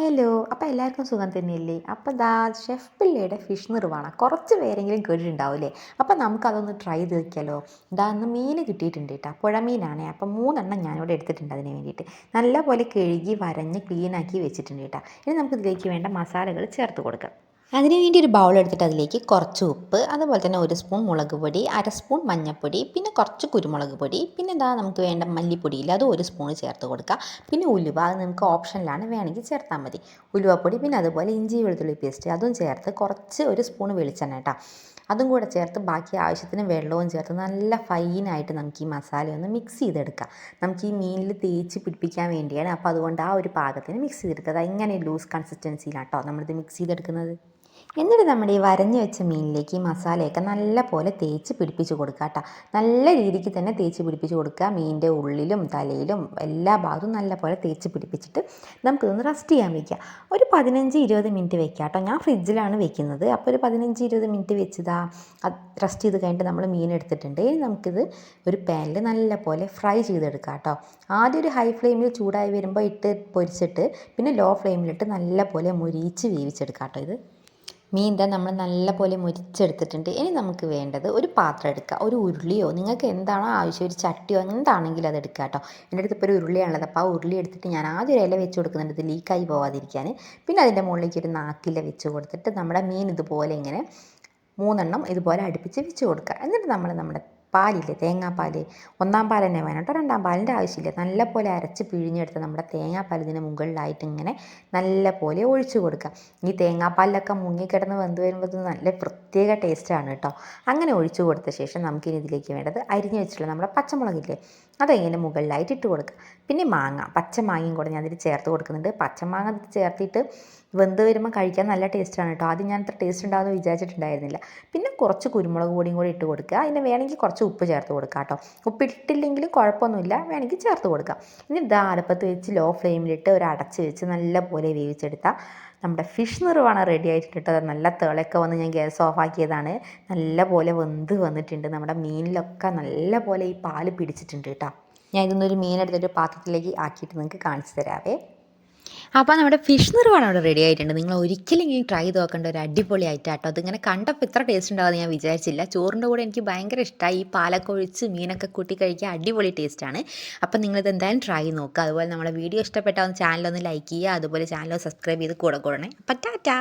Hello അപ്പോൾ എല്ലാവർക്കും സുഖം തന്നെയല്ലേ? അപ്പോൾ ദാ ഷെഫ് പിള്ളയുടെ ഫിഷ് നിർവാണ കുറച്ച് പേരെങ്കിലും കേട്ടിട്ടുണ്ടാവില്ലേ? അപ്പോൾ നമുക്കതൊന്ന് ട്രൈ ചെയ്ത് നോക്കിയാലോ? ദാ ഇന്ന് മീൻ കിട്ടിയിട്ടുണ്ട് കേട്ടോ പുഴമീനാണേ. അപ്പം മൂന്നെണ്ണം ഞാനിവിടെ എടുത്തിട്ടുണ്ട് അതിന് വേണ്ടിയിട്ട്. നല്ലപോലെ കഴുകി വരഞ്ഞ് ക്ലീനാക്കി വെച്ചിട്ടുണ്ട് കേട്ടോ ഇനി നമുക്ക് ഇതിലേക്ക് വേണ്ട മസാലകൾ ചേർത്ത് കൊടുക്കാം. അതിന് വേണ്ടി ഒരു ബൗൾ എടുത്തിട്ട് അതിലേക്ക് കുറച്ച് ഉപ്പ് അതുപോലെ തന്നെ ഒരു സ്പൂൺ മുളക് പൊടി അര സ്പൂൺ മഞ്ഞൾപ്പൊടി പിന്നെ കുറച്ച് കുരുമുളക് പൊടി പിന്നെ ഇതാ നമുക്ക് വേണ്ട മല്ലിപ്പൊടിയിൽ അത് ഒരു സ്പൂൺ ചേർത്ത് കൊടുക്കുക പിന്നെ ഉലുവ അത് നമുക്ക് ഓപ്ഷനിലാണ് വേണമെങ്കിൽ ചേർത്താൽ മതി. ഉലുവപ്പൊടി പിന്നെ അതുപോലെ ഇഞ്ചി വെളുത്തുള്ളി പേസ്റ്റ് അതും ചേർത്ത് കുറച്ച് ഒരു സ്പൂൺ വെളിച്ചെണ്ണ കേട്ടോ. അതും കൂടെ ചേർത്ത് ബാക്കി ആവശ്യത്തിന് വെള്ളവും ചേർത്ത് നല്ല ഫൈനായിട്ട് നമുക്ക് ഈ മസാല ഒന്ന് മിക്സ് ചെയ്തെടുക്കാം. നമുക്ക് ഈ മീനിൽ തേച്ച് പിടിപ്പിക്കാൻ വേണ്ടിയാണ്. അപ്പോൾ അതുകൊണ്ട് ആ ഒരു പാകത്തിന് മിക്സ് ചെയ്തെടുക്കുക. അത് ഇങ്ങനെ ലൂസ് കൺസിസ്റ്റൻസിയിലാണ് കൺസിസ്റ്റൻസിയിലാട്ടോ നമ്മളിത് മിക്സ് ചെയ്തെടുക്കുന്നത്. എന്നിട്ട് നമ്മുടെ ഈ വരഞ്ഞു വെച്ച മീനിലേക്ക് ഈ മസാലയൊക്കെ നല്ല പോലെ തേച്ച് പിടിപ്പിച്ച് കൊടുക്കുക കേട്ടോ. നല്ല രീതിക്ക് തന്നെ തേച്ച് പിടിപ്പിച്ച് കൊടുക്കുക. മീനിന്റെ ഉള്ളിലും തലയിലും എല്ലാ ഭാഗത്തും നല്ല പോലെ തേച്ച് പിടിപ്പിച്ചിട്ട് നമുക്കിതൊന്ന് റെസ്റ്റ് ചെയ്യാൻ വയ്ക്കുക ഒരു പതിനഞ്ച് ഇരുപത് മിനിറ്റ് വെക്കുക കേട്ടോ. ഞാൻ ഫ്രിഡ്ജിലാണ് വെക്കുന്നത്. അപ്പോൾ ഒരു പതിനഞ്ച് ഇരുപത് മിനിറ്റ് വെച്ചതാ. റെസ്റ്റ് ചെയ്ത് കഴിഞ്ഞിട്ട് നമ്മൾ മീൻ എടുത്തിട്ടുണ്ട്. നമുക്കിത് ഒരു പാനിൽ നല്ല പോലെ ഫ്രൈ ചെയ്തെടുക്കാം കേട്ടോ. ആദ്യം ഒരു ഹൈ ഫ്ലെയിമിൽ ചൂടായി വരുമ്പോൾ ഇട്ട് പൊരിച്ചിട്ട് പിന്നെ ലോ ഫ്ലെയിമിലിട്ട് നല്ല പോലെ മുരിച്ച് വേവിച്ചെടുക്കാം കേട്ടോ ഇത്. മീന്റെ നമ്മൾ നല്ലപോലെ മുരിച്ചെടുത്തിട്ടുണ്ട്. ഇനി നമുക്ക് വേണ്ടത് ഒരു പാത്രം എടുക്കുക ഒരു ഉരുളിയോ നിങ്ങൾക്ക് എന്താണോ ആവശ്യം ഒരു ചട്ടിയോ എന്താണെങ്കിലും അത് എടുക്കുക കേട്ടോ. എന്റെ അടുത്ത് ഇപ്പോൾ ഒരു ഉരുളിയാണുള്ളത്. അപ്പോൾ ആ ഉരുളി എടുത്തിട്ട് ഞാൻ ആദ്യം ഒരു ഇല വെച്ച് കൊടുക്കുന്നുണ്ട്. ഇത് ലീക്കായി പോവാതിരിക്കാൻ. പിന്നെ അതിന്റെ മുകളിലേക്ക് ഒരു നാക്കില വെച്ച് കൊടുത്തിട്ട് നമ്മുടെ മീൻ ഇതുപോലെ ഇങ്ങനെ മൂന്നെണ്ണം ഇതുപോലെ അടുപ്പിച്ച് വെച്ച് കൊടുക്കുക. എന്നിട്ട് നമ്മൾ നമ്മുടെ പാലില്ലേ? തേങ്ങാപ്പാൽ ഒന്നാം പാൽ തന്നെ വേണം കേട്ടോ. രണ്ടാം പാലിന്റെ ആവശ്യമില്ല. നല്ലപോലെ അരച്ച് പിഴിഞ്ഞെടുത്ത് നമ്മുടെ തേങ്ങാപ്പാൽ ഇതിന് മുകളിലായിട്ട് ഇങ്ങനെ നല്ലപോലെ ഒഴിച്ചു കൊടുക്കുക. ഈ തേങ്ങാപ്പാലിലൊക്കെ മുങ്ങിക്കിടന്ന് വെന്ത് വരുമ്പോൾ നല്ല പ്രത്യേക ടേസ്റ്റാണ് കേട്ടോ. അങ്ങനെ ഒഴിച്ചു കൊടുത്ത ശേഷം നമുക്കിനി ഇതിലേക്ക് വേണ്ടത് അരിഞ്ഞു വെച്ചിട്ടുള്ള നമ്മുടെ പച്ചമുളകില്ലേ? അതിങ്ങനെ മുകളിലായിട്ട് ഇട്ട് കൊടുക്കുക പിന്നെ മാങ്ങ പച്ച മാങ്ങയും കൂടെ ഞാൻ അതിൽ ചേർത്ത് കൊടുക്കുന്നുണ്ട്. പച്ചമാങ്ങ ചേർത്തിട്ട് വെന്ത് വരുമ്പോൾ കഴിക്കാൻ നല്ല ടേസ്റ്റാണ് കേട്ടോ ആദ്യം ഞാൻ അത്ര ടേസ്റ്റ് ഉണ്ടാകുമെന്ന് വിചാരിച്ചിട്ടുണ്ടായിരുന്നില്ല. പിന്നെ കുറച്ച് കുരുമുളക് പൊടിയും കൂടി ഇട്ട് കൊടുക്കുക അതിന് വേണമെങ്കിൽ കുറച്ച് ഉപ്പ് ചേർത്ത് കൊടുക്കുക കേട്ടോ ഉപ്പിട്ടില്ലെങ്കിലും കുഴപ്പമൊന്നുമില്ല. വേണമെങ്കിൽ ചേർത്ത് കൊടുക്കുക ഇനി ഇതാ അടുപ്പത്ത് വെച്ച് ലോ ഫ്ലെയിമിലിട്ട് ഒരു അടച്ച് വെച്ച് നല്ല പോലെ വേവിച്ചെടുത്താൽ നമ്മുടെ ഫിഷ് നിറവാണ് റെഡി ആയിട്ടിട്ട് അത് നല്ല തിളയൊക്കെ വന്ന് ഞാൻ ഗ്യാസ് ഓഫ് ആക്കിയതാണ്. നല്ല പോലെ വെന്ത് വന്നിട്ടുണ്ട്. നമ്മുടെ മീനിലൊക്കെ നല്ല പോലെ ഈ പാൽ പിടിച്ചിട്ടുണ്ട് കേട്ടോ ഞാൻ ഇതൊന്നൊരു മീനെടുത്തൊരു പാത്രത്തിലേക്ക് ആക്കിയിട്ട് നിങ്ങൾക്ക് കാണിച്ചു തരാവേ. അപ്പോൾ നമ്മുടെ ഫിഷ് നിറവാണ് അവിടെ റെഡി ആയിട്ടുണ്ട്. നിങ്ങൾ ഒരിക്കലും ഒരിക്കലെങ്കിലും ട്രൈ ചെയ്ത് നോക്കേണ്ട ഒരു അടിപൊളി ആയിട്ടാട്ടോ അതിങ്ങനെ കണ്ടപ്പോൾ ഇത്ര ടേസ്റ്റ് ഉണ്ടാവുമെന്ന് ഞാൻ വിചാരിച്ചില്ല. ചോറിന്റെ കൂടെ എനിക്ക് ഭയങ്കര ഇഷ്ടമായി ഈ പാലൊക്കെ ഒഴിച്ച് മീനൊക്കെ കൂട്ടി കഴിക്കാൻ അടിപൊളി ടേസ്റ്റാണ് അപ്പോൾ നിങ്ങളിത് എന്തായാലും ട്രൈ നോക്കുക. അതുപോലെ നമ്മുടെ വീഡിയോ ഇഷ്ടപ്പെട്ടാൽ ഒന്ന് ചാനലൊന്ന് ലൈക്ക് ചെയ്യുക. അതുപോലെ ചാനൽ സബ്സ്ക്രൈബ് ചെയ്ത് കൂടെ കൂടണേ. അപ്പം ടാറ്റാ.